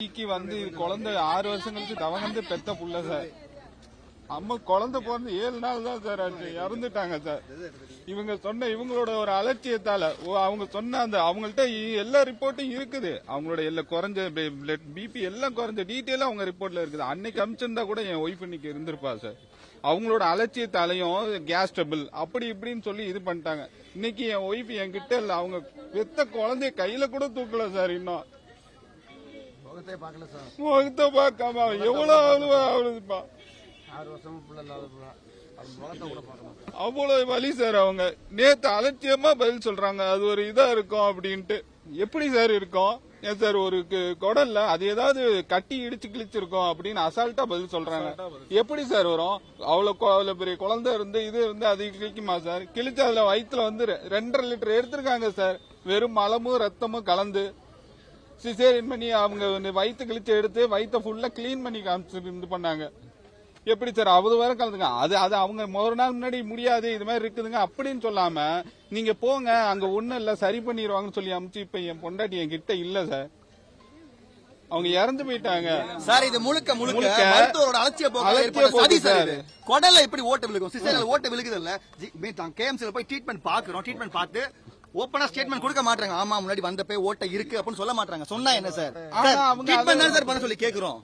ஈக்கி வந்து குழந்தை ஆறு வருஷம் கழிச்சு தவங்கந்து பெத்த புள்ள சார். அம்மா குழந்தை பிறந்து ஏழு நாள் தான் சார் ஆச்சு. இறந்துட்டாங்க சார். இவங்க சொன்ன இவங்களோட ஒரு அலட்சியத்தால ஓ, அவங்க சொன்ன அந்த அவங்கள்ட்ட எல்லா ரிப்போர்ட்டும் இருக்குது. அவங்களோட எல்லா குறைஞ்ச பிளட் பிபி எல்லாம் குறைஞ்ச டீட்டெயிலாக அவங்க ரிப்போர்ட்ல இருக்குது. அன்னைக்கு அமிச்சிருந்தா கூட என் ஒய்ஃப் இன்னைக்கு இருந்திருப்பா சார். அவங்களோட அலட்சியத்தாலையும் கேஸ் டபுள் அப்படி இப்படின்னு சொல்லி இது பண்ணிட்டாங்க. இன்னைக்கு என் ஒய்ஃப் என்கிட்ட இல்ல அவங்க பெத்த குழந்தைய கையில கூட தூக்கல சார் இன்னும். முகத்தை பார்க்கல சார். முகத்தை பார்க்காம அவன் எவ்வளவு அழுவா அழுதுப்பா ஆறு வருஷமும் பிள்ளை இல்லாத அவ்வளவு வலி சார் அவங்க. நேத்து அலட்சியமா பதில் சொல்றாங்க. அது ஒரு இதா இருக்கும் அப்படின்ட்டு. எப்படி சார் இருக்கும்? ஏன் சார் ஒரு குடல்ல அது ஏதாவது கட்டி இடிச்சு கிழிச்சிருக்கோம் அப்படின்னு அசால்ட்டா பதில் சொல்றாங்க. எப்படி சார் வரும்? அவ்வளவு அவ்வளவு பெரிய குழந்தை இருந்து இது இருந்து அது கிழிக்குமா சார்? கிழிச்சு அதுல வயித்துல வந்து ரெண்டரை லிட்டர் எடுத்திருக்காங்க சார். வெறும் மலமும் ரத்தமும் கலந்து. சிசேரியன் பண்ணி அவங்க வயிற்று கிழிச்சு எடுத்து வயிற்ற ஃபுல்லா க்ளீன் பண்ணி காமிச்சு இது பண்ணாங்க. எப்படி சார் அவது வரை கலந்துங்க. அது அது அவங்க ஒரு நாள் முன்னாடி முடியாது இது மாதிரி இருக்குதுங்க அப்படின்னு சொல்லாம நீங்க போங்க அங்க ஒண்ணும் இல்ல சரி பண்ணிடுவாங்கன்னு சொல்லி அமுச்சு இப்ப என் பொண்டாட்டி என் கிட்ட இல்ல சார். அவங்க இறந்து போயிட்டாங்க. சார் இது முழுக்க முழுக்க மருத்துவரோட அலட்சிய போக்கு சதி சார். குடல்ல எப்படி ஓட்ட விழுகும் சிஸ்டர் ஓட்ட விழுகுது இல்ல கேஎம்சில போய் ட்ரீட்மெண்ட் பாக்குறோம் ட்ரீட்மெண்ட் பார்த்து ஓப்பனா ஸ்டேட்மெண்ட் கொடுக்க மாட்டாங்க ஆமா முன்னாடி வந்தப்ப ஓட்ட இருக்கு அப்படின்னு சொல்ல மாட்டாங்க சொன்னா என்ன சார் அவங்க ட்ரீட்மெண்ட் தான் சார் பண்ண சொல்லி கேக்குறோம்?